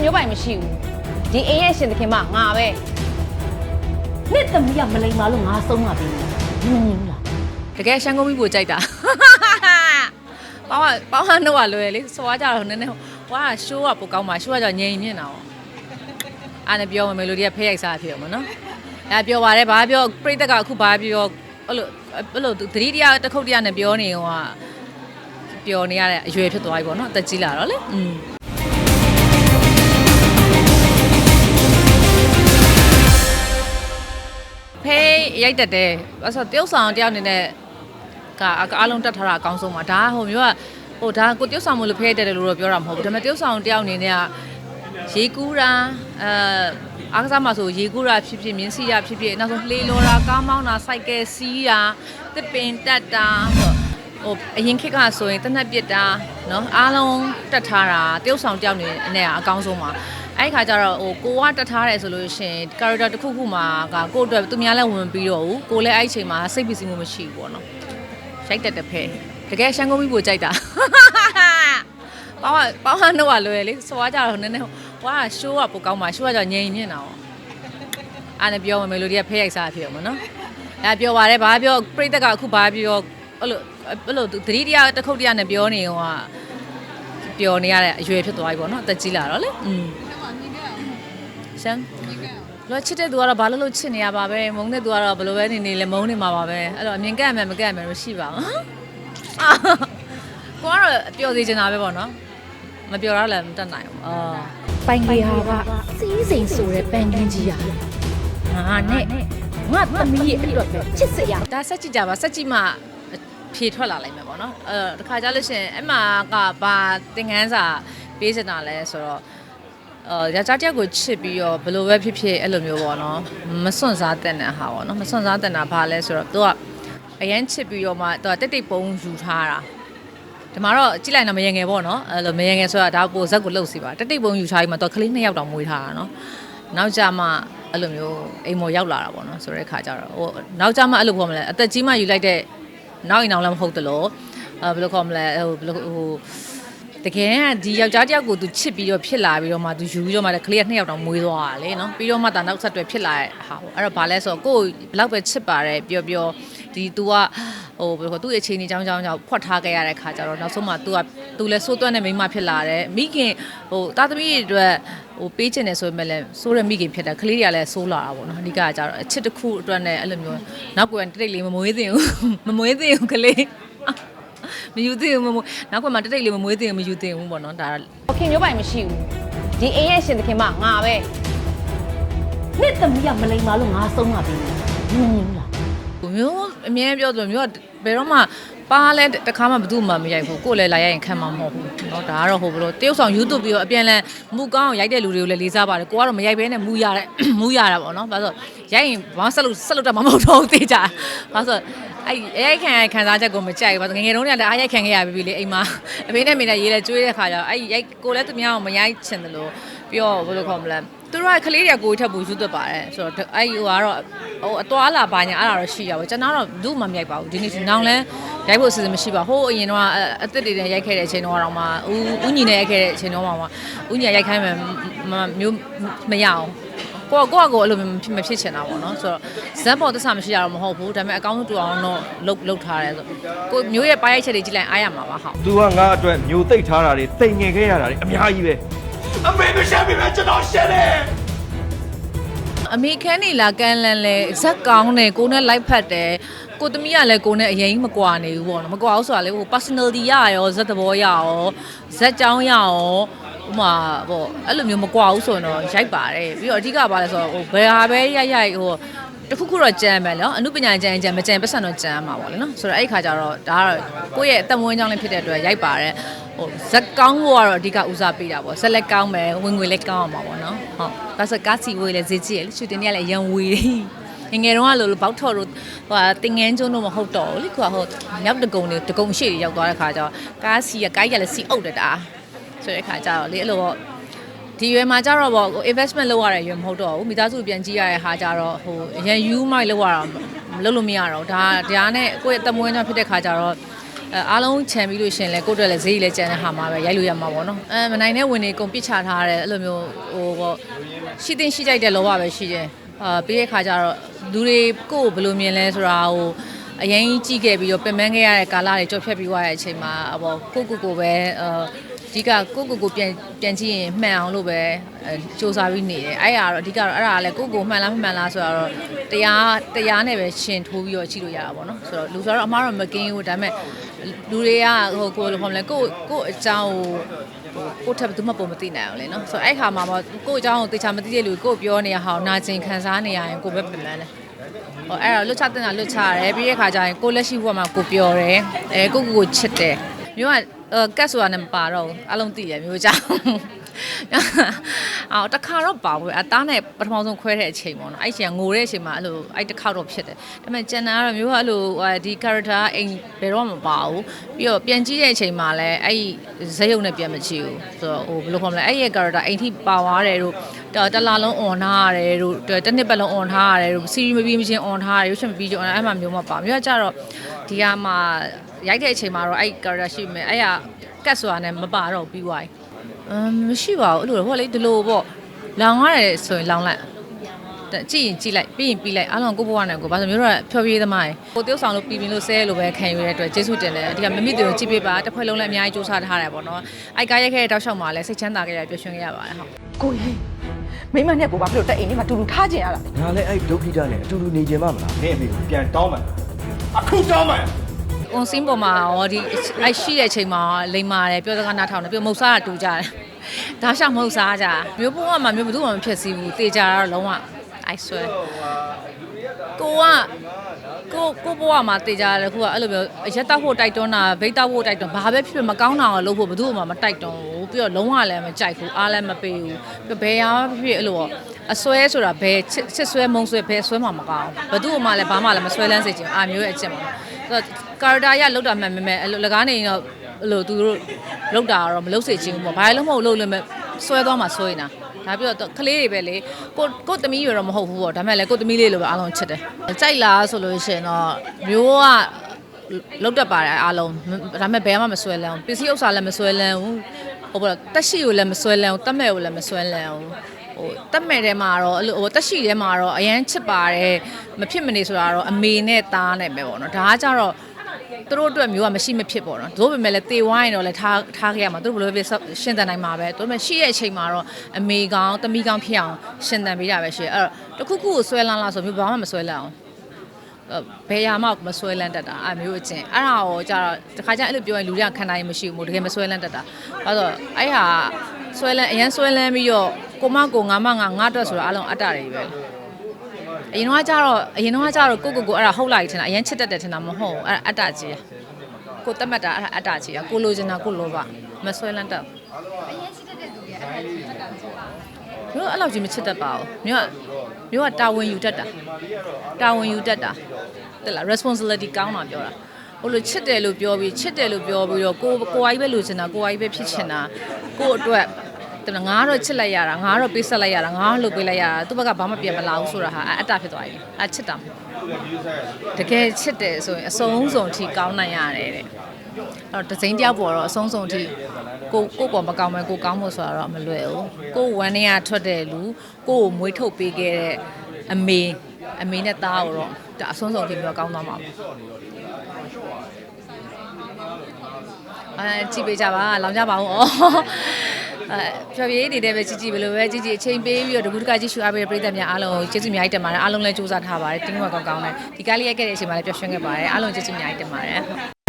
ခင်မျိုးပိုင်မရှိဘူးဒီအိမ်ရဲ့ရှင်သခင်မငါပဲနှစ်သမီးကမလိမ္မာလို့ငါဆုံးမှာပြီမင်းမင်းလားတကယ်ရှမ်းကုန်းပြီးပို့ကြိုက်တာပေါင်းကပေါင်းကတော့ကလွယ်လေစွာကြတော့နည်းနည်းဟွာရှိုးကပိုကောင်းပါရှိုးကကြောင့်ငြိမ်မြင့်တာပေါ့အားနဲ့ပြောမမယ်လို့ဒီကဖဲရိုက်စားဖြစ်အောင်မနော်အဲပြောပါတယ်ဘာပြောပြိတ္တကအခုဘာပြောအဲ့လိုအဲ့လိုသတိတရားတစ်ခုတည်းနဲ့ပြောနေဟိုကပြောနေရတဲ့အရွယ်ဖြစ်သွားပြီပေါ့နော်အသက်ကြီးလာတော့လေอืม ဖေးရိုက်တတ်တယ်အဲ့ဆိုတရုတ်ဆောင်တယောက်အနေနဲ့ကအအားလုံးတက်ထားတာအကောင်းဆုံးပါဒါကဟိုမျိုးကဟိုဒါကိုတရုတ်ဆောင်မလို့ဖေးရိုက်တတ်တယ်လို့တော့ပြောတာမဟုတ်ဘူးဒါပေမဲ့တရုတ်ဆောင်တယောက်အနေနဲ့ကရေကူးတာအဲအားကစားမှာဆိုရေကူးတာဖြစ်ဖြစ်မြင်းစီရဖြစ်ဖြစ်နောက်ဆုံးလှေလော်တာကားမောင်းတာစိုက်ကယ်စီးတာတစ်ပင်တက်တာဟိုအရင်ခေတ်ကဆိုရင်တနက်ပစ်တာเนาะအားလုံးတက်ထားတာတရုတ်ဆောင်တယောက်အနေနဲ့ကအကောင်းဆုံးပါ အဲ့ဒီခါကျတော့ဟိုကိုကတက်ထားတယ်ဆိုလို့ရှိရင် character တစ်ခုခုမှာကကိုယ့်အတွက်သူများလည်းဝင်ပြီးတော့ဘူးကိုလည်းအဲ့ဒီအချိန်မှာစိတ်ပစ္စည်းမှုမရှိဘူးပေါ့နော်ရိုက်တက်တဲ့ဖဲတကယ်ရှမ်းကုန်းပြီးပို့ကြိုက်တာပေါင်းကပေါင်းကတော့ကလွယ်လေစွာကြတော့နည်းနည်းဟွာရှိုးကပိုကောင်းပါရှိုးကကြောင့်ငြိမ်မြင့်တာပေါ့အားနဲ့ပြောမမယ်လို့ဒီကဖဲရိုက်စားဖြစ်အောင်မနော်အဲပြောပါတယ်ဘာပြောပြိတ္တကအခုဘာပြောအဲ့လိုအဲ့လိုသတိတရားတစ်ခုတည်းနဲ့ပြောနေဟိုကပြောနေရတဲ့အရွယ်ဖြစ်သွားပြီပေါ့နော်အသက်ကြီးလာတော့လေอืม ရှမ်းလောချစ်တဲ့သူကတော့ဘာလို့လို့ချစ်နေရပါပဲမုန်းတဲ့သူကတော့ဘယ်လိုပဲနေနေလဲမုန်းနေမှာပါပဲအဲ့တော့အမြင်ကန့်မယ်မကန့်မယ်လို့ရှိပါဘူးအာကိုကတော့ပျော်စေချင်တာပဲပေါ့နော်မပျော်တော့လည်းမတတ်နိုင်ဘူးအာပိုင်ကြီးဟာကစီးစိမ်ဆိုတဲ့ပန်းကင်းကြီးဟာငါနဲ့ငါသမီးရဲ့အတွက်ပဲချစ်စရာဒါဆက်ကြည့်ကြပါဆက်ကြည့်မှဖြေထွက်လာလိုက်မယ်ပေါ့နော်အဲတခါကြလို့ရှရင်အမှကဘာသင်ငန်းစာပေးစင်တာလဲဆိုတော့ အော်ယောက်ျားတစ်ယောက်ကိုချစ်ပြီးတော့ဘယ်လိုပဲဖြစ်ဖြစ်အဲ့လိုမျိုးပေါ့နော်မစွန့်စားတဲ့နဲ့ဟာပေါ့နော်မစွန့်စားတဲ့နာဘာလဲဆိုတော့သူကအရန်ချစ်ပြီးတော့မှသူကတိတ်တိတ်ပုံယူထားတာဒီမှာတော့ကြည့်လိုက်တော့မယငယ်ပေါ့နော်အဲ့လိုမယငယ်ဆိုတာဒါပိုဇက်ကိုလှုပ်စီပါတိတ်တိတ်ပုံယူထားပြီးမှသူကကလေးနှစ်ယောက်တောင်မွေးထားတာနော်နောက်ကြမှအဲ့လိုမျိုးအိမ်မော်ရောက်လာတာပေါ့နော်ဆိုတဲ့ခါကျတော့ဟိုနောက်ကြမှအဲ့လိုပေါ့မလဲအသက်ကြီးမှယူလိုက်တဲ့နောက်အိမ်အောင်လည်းမဟုတ်တလို့အဲဘယ်လိုခေါ်မလဲဟိုဘယ်လိုဟို တကယ်ကဒီယောက်ျားတစ်ယောက်ကိုသူချစ်ပြီးတော့ဖြစ်လာပြီးတော့မှသူယူပြီးတော့မှကလေးကနှစ်ယောက်တောင်မွေးသွားတာလေနော်ပြီးတော့မှဒါနောက်ဆက်တွဲဖြစ်လာတဲ့ဟာပေါ့အဲ့တော့ဘာလဲဆိုတော့ကိုယ်ဘလောက်ပဲချစ်ပါတယ်ပြောပြောဒီ तू ကဟိုဘယ်လိုခေါ်သူ့ရဲ့အခြေအနေကြောင်းကြောင်းကြောင့်ဖွက်ထားခဲ့ရတဲ့ခါကျတော့နောက်ဆုံးမှ तू က तू လည်းစိုးသွက်တဲ့မိန်းမဖြစ်လာတယ်မိခင်ဟိုတာသမီးတွေအတွက်ဟိုပေးချင်တယ်ဆိုပေမဲ့လည်းစိုးတဲ့မိခင်ဖြစ်တယ်ကလေးတွေကလည်းစိုးလာတာပေါ့နော်အဓိကကကျတော့အချစ်တစ်ခုအတွက်နဲ့အဲ့လိုမျိုးနောက်ကွယ်တိတ်တိတ်လေးမမွေးသင့်ဘူးမမွေးသင့်ဘူးကလေး မယူသင့်ဘူးမမွေးနောက်ကွယ်မှာတိတ်တိတ်လေးမမွေးသင့်ဘူးမယူသင့်ဘူးပေါ့နော်ဒါခင်မျိုးပိုင်မရှိဘူးဒီအိမ်ရဲ့ရှင်သခင်မငါပဲနှစ်သမီးကမလိမ္မာလို့ငါဆုံးမှာပြီမင်းမင်းလားကိုမျိုးအမြဲပြောတယ်မျိုးကဘယ်တော့မှ ပါလဲတခါမှဘယ်သူမှမရိုက်ဘူးကိုယ်လည်းလာရိုက်ရင်ခံမှာမဟုတ်ဘူးเนาะဒါကတော့ဟိုဘလို့တရုတ်ဆောင် YouTube ပြီးတော့အပြန်လဲမူကောင်းရိုက်တဲ့လူတွေကိုလည်းလေးစားပါတယ်ကိုကတော့မရိုက်ဘဲနဲ့မူရတဲ့မူရတာပေါ့เนาะဘာလို့ရိုက်ရင်ဘာဆက်လို့ဆက်လို့တော့မမဟုတ်တော့ဘူးသိကြဘာလို့အဲ့ရိုက်ခံရခံစားချက်ကိုမကြိုက်ဘူးဘာလို့ငယ်ငယ်တုန်းကလည်းအားရိုက်ခံခဲ့ရပြီပြီလေအိမ်မှာအမေနဲ့မိနဲ့ရေးလဲကျွေးတဲ့ခါကျတော့အဲ့ရိုက်ကိုလည်းသူများအောင်မရိုက်ချင်တယ်လို့ပြောဘယ်လိုခေါ်မလဲ သူတို့ကကလေးတွေကကိုယ်ထက်ပူယူသွတ်ပါတယ်ဆိုတော့အဲ့ဟိုကတော့ဟိုအသွားလာပါညာအဲ့ဒါတော့ရှိရပါဘူးကျွန်တော်တော့ဘူးမှမရိုက်ပါဘူးဒီနေ့နောင်လဲရိုက်ဖို့အစီအစဉ်မရှိပါဟိုးအရင်တော့အသက်တွေနဲ့ရိုက်ခဲ့တဲ့အချိန်တော့တော့မှဦးဦးညီနဲ့ရိုက်ခဲ့တဲ့အချိန်တော့မှဦးညီရိုက်ခိုင်းမယ်မျိုးမရအောင်ကိုကကိုကကိုအဲ့လိုမဖြစ်ချင်တာပေါ့နော်ဆိုတော့ဇက်ပေါ်သစ္စာမရှိတာတော့မဟုတ်ဘူးဒါပေမဲ့အကောင်းဆုံးတူအောင်တော့လုတ်လုတ်ထားတယ်ဆိုကိုမျိုးရဲ့ပါရိုက်ချက်တွေကြည့်လိုက်အားရမှာပါဟုတ်သူကငါအတွက်မျိုးသိပ်ထားတာတွေတိမ်ငယ်ခဲ့ရတာတွေအများကြီးပဲ အမေမရှက်ပြီပဲကျွန်တော်ရှက်တယ်အမေခန်းနေလာကန်လန်လဲဇက်ကောင်းတယ်ကိုနဲ့လိုက်ဖက်တယ်ကိုသမီးကလည်းကိုနဲ့အရင်မကွာနေဘူးပေါ့နော်မကွာဘူးဆိုတာလေဟို personality ရရောဇက်သဘောရရောဇက်ကြောင်းရရောဥမာပေါ့အဲ့လိုမျိုးမကွာဘူးဆိုရင်တော့ရိုက်ပါတယ်ပြီးတော့အဓိကပါလဲဆိုတော့ဟိုဘယ်ဟာပဲရိုက်ရိုက်ဟို တခုခုတော့ကြမ်းမယ်နော်အမှုပညာကြမ်းကြမ်းမကြမ်းပတ်စံတော့ကြမ်းမှာပေါ့လေနော်ဆိုတော့အဲ့ဒီခါကျတော့ဒါကတော့ကိုယ့်ရဲ့အသက်မွေးကြောင်းလေးဖြစ်တဲ့အတွက်ရိုက်ပါတယ်ဟိုဇက်ကောင်းဖို့ကတော့အဓိကဦးစားပေးတာပေါ့ဇက်လက်ကောင်းမယ်ဝင်ငွေလက်ကောင်းအောင်ပါပေါ့နော်ဟုတ်ဒါဆိုကားစီဝေးလဲဈေးကြီးရလေရှူတင်တွေကလည်းရန်ဝေးငယ်ငယ်တုန်းကလိုလိုဘောက်ထော်တို့ဟိုဟာတင်ငန်းကျုံတို့မဟုတ်တော့ဘူးလေကွာဟိုမြောက်တကုံတွေတကုံရှိတွေရောက်သွားတဲ့ခါကျတော့ကားစီကကားကြီးကလည်းစီအုပ်တယ်တာဆိုတဲ့ခါကျတော့လေအဲ့လိုပေါ့ ဒီရွယ်မှာကျတော့ပေါ့ဟို investment လုပ်ရတဲ့ရွယ်မဟုတ်တော့ဘူးမိသားစုပြန်ကြည့်ရတဲ့ဟာကျတော့ဟိုအရင် you might လုပ်ရတာမလုပ်လို့မရတော့ဘူးဒါဒါနဲ့ကိုယ့်ရဲ့တမွေးကြောင့်ဖြစ်တဲ့ခါကျတော့အဲအားလုံးခြံပြီးလို့ရှရင်လဲကိုယ့်အတွက်လည်းဈေးကြီးလည်းကျန်တဲ့ဟာမှာပဲရိုက်လို့ရမှာပေါ့နော်အဲမနိုင်တဲ့ဝင်တွေကုန်ပစ်ချထားတယ်အဲ့လိုမျိုးဟိုပေါ့ရှိတင်ရှိကြိုက်တဲ့လောဘပဲရှိတယ်အာပြီးတဲ့ခါကျတော့လူတွေကိုယ့်ကိုဘယ်လိုမြင်လဲဆိုတာဟိုအရင်ကြည့်ခဲ့ပြီးတော့ပင်ပန်းခဲ့ရတဲ့ကာလတွေကြော်ဖြတ်ပြီးသွားတဲ့အချိန်မှာဟိုကိုကိုကိုပဲ အာဒီကကိုကိုကိုပြန်ပြန်ကြည့်ရင်မှန်အောင်လို့ပဲအဲစူးစမ်းပြီးနေတယ်အဲ့ရတော့အဓိကတော့အဲ့ဒါကလည်းကိုကိုမှန်လားမမှန်လားဆိုတော့တရားတရားနဲ့ပဲရှင်ထိုးပြီးတော့ကြည့်လို့ရတာပေါ့နော်ဆိုတော့လူဆိုတော့အမားတော့မကင်းဘူးဒါပေမဲ့လူတွေကဟိုကိုလိုခေါ်မလဲကိုကိုအကြောင်းကိုကိုထပ်ဘယ်သူမှပုံမသိနိုင်အောင်လေနော်ဆိုတော့အဲ့ခါမှာပေါ့ကိုအကြောင်းကိုတေချာမသိတဲ့လူကိုပြောနေရဟောင်းနာကျင်ခံစားနေရရင်ကိုပဲပြင်ပန်းတယ်ဟောအဲ့တော့လွတ်ချတဲ့တာလွတ်ချရတယ်ပြီးတဲ့ခါကျရင်ကိုလက်ရှိဘဝမှာကိုပျော်တယ်အဲကိုကိုကိုချစ်တယ်မျိုးကအဲ ကတ်ဆိုတာနဲ့မပါတော့ဘူးအလုံးသိရမျိုးကြောင့်အော်တခါတော့ပါဘူးအသားနဲ့ပထမဆုံးခွဲတဲ့အချိန်ပေါ့နော်အဲ့ချိန်ကငိုတဲ့အချိန်မှာအဲ့လိုအဲ့တစ်ခေါက်တော့ဖြစ်တယ်ဒါပေမဲ့ကျန်တာကတော့မျိုးကအဲ့လိုဟိုဒီ character အိမ်ဘယ်တော့မှမပါဘူးပြီးတော့ပြန်ကြည့်တဲ့အချိန်မှာလည်းအဲ့ဇက်ရုံနဲ့ပြန်မကြည့်ဘူးဆိုတော့ဟိုဘယ်လိုခေါ်မလဲအဲ့ရဲ့ character အိမ်ထိပါသွားတယ်တို့ တလာလုံး on ထားရတယ်တို့တစ်နှစ်ပတ်လုံး on ထားရတယ်တို့ series မပြီးမချင်း on ထားရတယ်ရုပ်ရှင်မပြီးကြ on အဲ့မှာမျိုးမပါမျိုးကကြတော့ဒီကမှာရိုက်တဲ့အချိန်မှာတော့အဲ့ character ရှိမယ်အဲ့ကကတ်ဆိုတာနဲ့မပါတော့ပြီးသွားပြီအမ်မရှိပါဘူးအဲ့လိုဟိုလေဒီလိုပေါ့လောင်ရတယ်ဆိုရင်လောင်လိုက်တဲ့ကြည့်ရင်ကြည့်လိုက်ပြီးရင်ပြီးလိုက်အားလုံးကိုဘွားနဲ့ကိုဘာလို့မျိုးတော့ဖျော်ဖြေးသမားရေကို tiêu ဆောင်လို့ပြီးပြီးလို့ဆဲလို့ပဲခံယူရတဲ့အတွက်ကျေးဇူးတင်တယ်အဓိကမမိတူကြည့်ပေးပါတစ်ဖွဲ့လုံးလည်းအများကြီးစူးစမ်းထားတယ်ပေါ့နော်အိုက်ကားရက်ခဲ့တဲ့တောက်လျှောက်မှာလည်းစိတ်ချမ်းသာခဲ့ရပျော်ရွှင်ခဲ့ရပါတယ်ဟုတ်ကိုကြီး မိမနဲ့ကိုဘာဖြစ်လို့တက်အိမ်ထဲမှာတူတူထားကျင်ရတာလဲငါလည်းအဲ့ဒုက္ခိတနဲ့အတူတူနေကြမှာမလားနင့်အမေကိုပြန်တောင်းမှန်အခုတောင်းမှန်။ကွန်စင်းပေါ်မှာရောဒီအဲ့ရှိတဲ့အချိန်မှာလိမ္မာတယ်ပြောစကားနားထောင်တယ်ပြီးတော့မုတ်စားကတူကြတယ်။ဒါရှောက်မုတ်စားကြ။မျိုးပုံကမှမျိုးဘယ်သူမှမဖြစ်စီဘူး။တေကြတာတော့လုံးဝအိုက်ဆွဲ။ကိုက ကိုကိုဘွားမှာတေကြတယ်ခုကအဲ့လိုမျိုးအရက်တောက်ဖို့တိုက်တွန်းတာဗိတ်တောက်ဖို့တိုက်တွန်းဘာပဲဖြစ်ဖြစ်မကောင်းတာကိုလုပ်ဖို့ဘယ်သူမှမတိုက်တွန်းဘူးပြီးတော့လုံးဝလည်းမကြိုက်ဘူးအားလည်းမပေးဘူးပြီးဘယ်ရာဖြစ်ဖြစ်အဲ့လိုပေါ့အစွဲဆိုတာဘယ်ချစ်ဆွဲမုံဆွဲဘယ်ဆွဲမှမကောင်းဘယ်သူမှလည်းဘာမှလည်းမဆွဲလန်းစေချင်အာမျိုးရဲ့အချက်မှာဆိုတော့ကာရာတာရလောက်တာမှန်မှန်အဲ့လိုလကားနေရင်တော့အဲ့လိုသူတို့လောက်တာတော့မလောက်စေချင်ဘူးပေါ့ဘာလည်းမဟုတ်လို့လည်းဆွဲသွားမှဆွဲနေတာ ဒါပြီးတော့ကလေးတွေပဲလေကိုကိုသမီးရတော့မဟုတ်ဘူးပေါ့ဒါပေမဲ့လည်းကိုသမီးလေးလိုပဲအားလုံးချစ်တယ်ကြိုက်လားဆိုလို့ရှိရင်တော့မျိုးကလောက်တတ်ပါတယ်အားလုံးဒါပေမဲ့ဘယ်မှမဆွဲလန်းဘူးပစ္စည်းဥစ္စာလည်းမဆွဲလန်းဘူးဟိုပေါ့တက်ရှိကိုလည်းမဆွဲလန်းဘူးတက်မဲ့ကိုလည်းမဆွဲလန်းဘူးဟိုတက်မဲ့ထဲမှာတော့အဲ့လိုဟိုတက်ရှိထဲမှာတော့အရန်ချစ်ပါတယ်မဖြစ်မနေဆိုတာတော့အမေနဲ့သားနဲ့ပဲပေါ့နော်ဒါကကြတော့ သူတို့အတွက်မျိုးကမရှိမဖြစ်ပေါ့နော်တို့ပေမဲ့လည်းတေဝိုင်းတော့လည်းထားထားခဲ့ရမှာသူတို့ဘယ်လိုပဲရှင်းတန်နိုင်မှာပဲတို့ပေမဲ့ရှိရဲ့အချိန်မှာတော့အမေကောင်းသမီးကောင်းဖြစ်အောင်ရှင်းတန်ပေးတာပဲရှိတယ်အဲ့တော့တခုခုကိုဆွဲလန်းလားဆိုမျိုးဘာမှမဆွဲလန်းအောင်ဘယ်ရာမှမဆွဲလန်းတတ်တာအမျိုးအချင်းအဲ့ဒါကိုကြတော့တခါကျအဲ့လိုပြောရင်လူတွေကခံနိုင်မရှိဘူးမို့တကယ်မဆွဲလန်းတတ်တာအဲ့တော့အဲ့ဟာဆွဲလန်းအရန်ဆွဲလန်းပြီးတော့ကိုမကိုငါမငါငါအတွက်ဆိုတာအလုံးအတ္တတွေပဲ အရင်တော့ကကြတော့အရင်တော့ကကြတော့ကိုကိုကိုအဲ့ဒါဟုတ်လိုက်ထင်တာအရင်ချစ်တတ်တယ်ထင်တာမဟုတ်ဘူးအဲ့ဒါအတ္တကြီးကိုတတ်မှတ်တာအဲ့ဒါအတ္တကြီးကိုလိုချင်တာကိုလိုပါမဆွဲလန်းတတ်မျိုးအဲ့လောက်ကြီးမချစ်တတ်ပါဘူးမျိုးကမျိုးကတာဝန်ယူတတ်တာတာဝန်ယူတတ်တာတဲ့လား responsibility ကောင်းတာပြောတာဟိုလိုချစ်တယ်လို့ပြောပြီးချစ်တယ်လို့ပြောပြီးတော့ကိုကိုအိုက်ပဲလိုချင်တာကိုအိုက်ပဲဖြစ်ချင်တာကိုအတွက် တဲ့ငါတော့ချစ်လိုက်ရတာငါတော့ပေးဆက်လိုက်ရတာငါလှုပ်ပေးလိုက်ရတာသူ့ဘက်ကဘာမှပြန်မလာဘူးဆိုတာဟာအတ္တဖြစ်သွားပြီအချစ်တာမဟုတ်တကယ်ချစ်တယ်ဆိုရင်အဆုံးစုံထိကောင်းနိုင်ရတယ်တဲ့အဲ့တော့ဒဇိန်တယောက်ပေါ်တော့အဆုံးစုံထိကိုကိုပေါ်မကောင်းမဲကိုကောင်းဖို့ဆိုတာတော့မလွယ်ဘူးကိုဝမ်းနေရထွက်တဲ့လူကိုကိုမွေးထုတ်ပေးခဲ့တဲ့အမေအမေနဲ့သားကိုတော့ဒါအဆုံးစုံထိပြီးတော့ကောင်းသွားမှာပါအဲကြည့်ပေးကြပါလောင်ကြပါဦးဩအဲ ဖြော်ပြရေးနေတဲ့ပဲကြည့်ကြည့်ဘယ်လိုပဲကြည့်ကြည့်အချိန်ပေးပြီးတော့တကူတကကြည့်ရှုအားပေးတဲ့ပရိသတ်များအားလုံးကိုကျေးဇူးအများကြီးတင်ပါတယ်အားလုံးလည်းစူးစမ်းထားပါတယ်တင်းဝက်ကောင်းကောင်းနဲ့ဒီကားလေးရိုက်ခဲ့တဲ့အချိန်မှာလည်းပျော်ရွှင်ခဲ့ပါတယ်အားလုံးကျေးဇူးအများကြီးတင်ပါတယ်